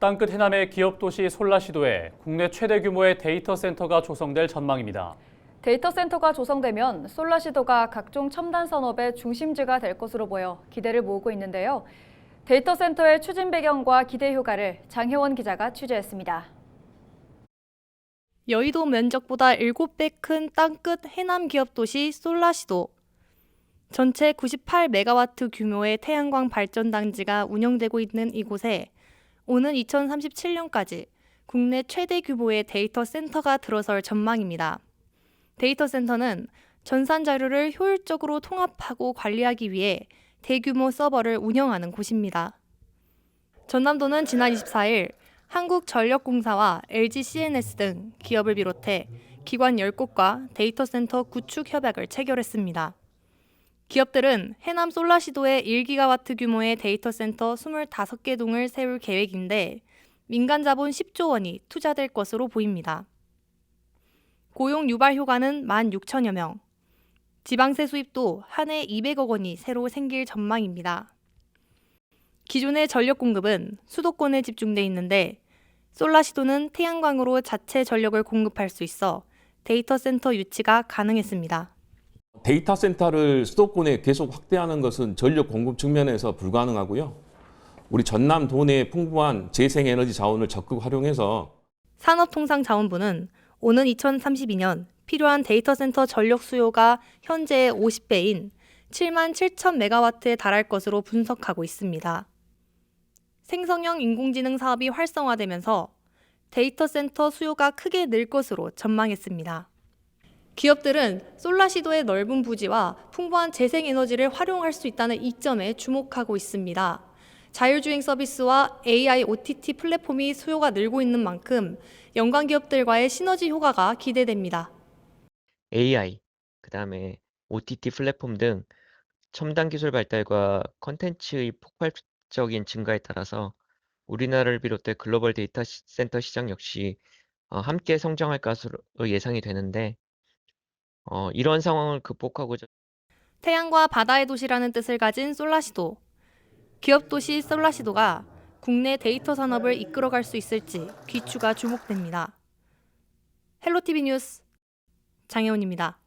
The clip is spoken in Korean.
땅끝 해남의 기업 도시 솔라시도에 국내 최대 규모의 데이터 센터가 조성될 전망입니다. 데이터 센터가 조성되면 솔라시도가 각종 첨단 산업의 중심지가 될 것으로 보여 기대를 모으고 있는데요. 데이터 센터의 추진 배경과 기대 효과를 장혜원 기자가 취재했습니다. 여의도 면적보다 7배 큰 땅끝 해남 기업 도시 솔라시도. 전체 98메가와트 규모의 태양광 발전 단지가 운영되고 있는 이곳에 오는 2037년까지 국내 최대 규모의 데이터 센터가 들어설 전망입니다. 데이터 센터는 전산 자료를 효율적으로 통합하고 관리하기 위해 대규모 서버를 운영하는 곳입니다. 전남도는 지난 24일 한국전력공사와 LG CNS 등 기업을 비롯해 기관 10곳과 데이터 센터 구축 협약을 체결했습니다. 기업들은 해남 솔라시도에 1기가와트 규모의 데이터 센터 25개 동을 세울 계획인데 민간 자본 10조 원이 투자될 것으로 보입니다. 고용 유발 효과는 1만 6천여 명. 지방세 수입도 한 해 200억 원이 새로 생길 전망입니다. 기존의 전력 공급은 수도권에 집중돼 있는데 솔라시도는 태양광으로 자체 전력을 공급할 수 있어 데이터 센터 유치가 가능했습니다. 데이터 센터를 수도권에 계속 확대하는 것은 전력 공급 측면에서 불가능하고요. 우리 전남 도내의 풍부한 재생에너지 자원을 적극 활용해서 산업통상자원부는 오는 2032년 필요한 데이터 센터 전력 수요가 현재의 50배인 7만 7천 메가와트에 달할 것으로 분석하고 있습니다. 생성형 인공지능 사업이 활성화되면서 데이터 센터 수요가 크게 늘 것으로 전망했습니다. 기업들은 솔라시도의 넓은 부지와 풍부한 재생에너지를 활용할 수 있다는 이점에 주목하고 있습니다. 자율주행 서비스와 AI OTT 플랫폼이 수요가 늘고 있는 만큼 연관 기업들과의 시너지 효과가 기대됩니다. AI, 그다음에 OTT 플랫폼 등 첨단 기술 발달과 컨텐츠의 폭발적인 증가에 따라서 우리나라를 비롯해 글로벌 데이터 시- 센터 시장 역시 어, 함께 성장할 것으로 예상이 되는데 어, 이런 상황을 극복하고자 태양과 바다의 도시라는 뜻을 가진 솔라시도. 기업 도시 솔라시도가 국내 데이터 산업을 이끌어갈 수 있을지 귀추가 주목됩니다. 헬로티비 뉴스 장혜원입니다.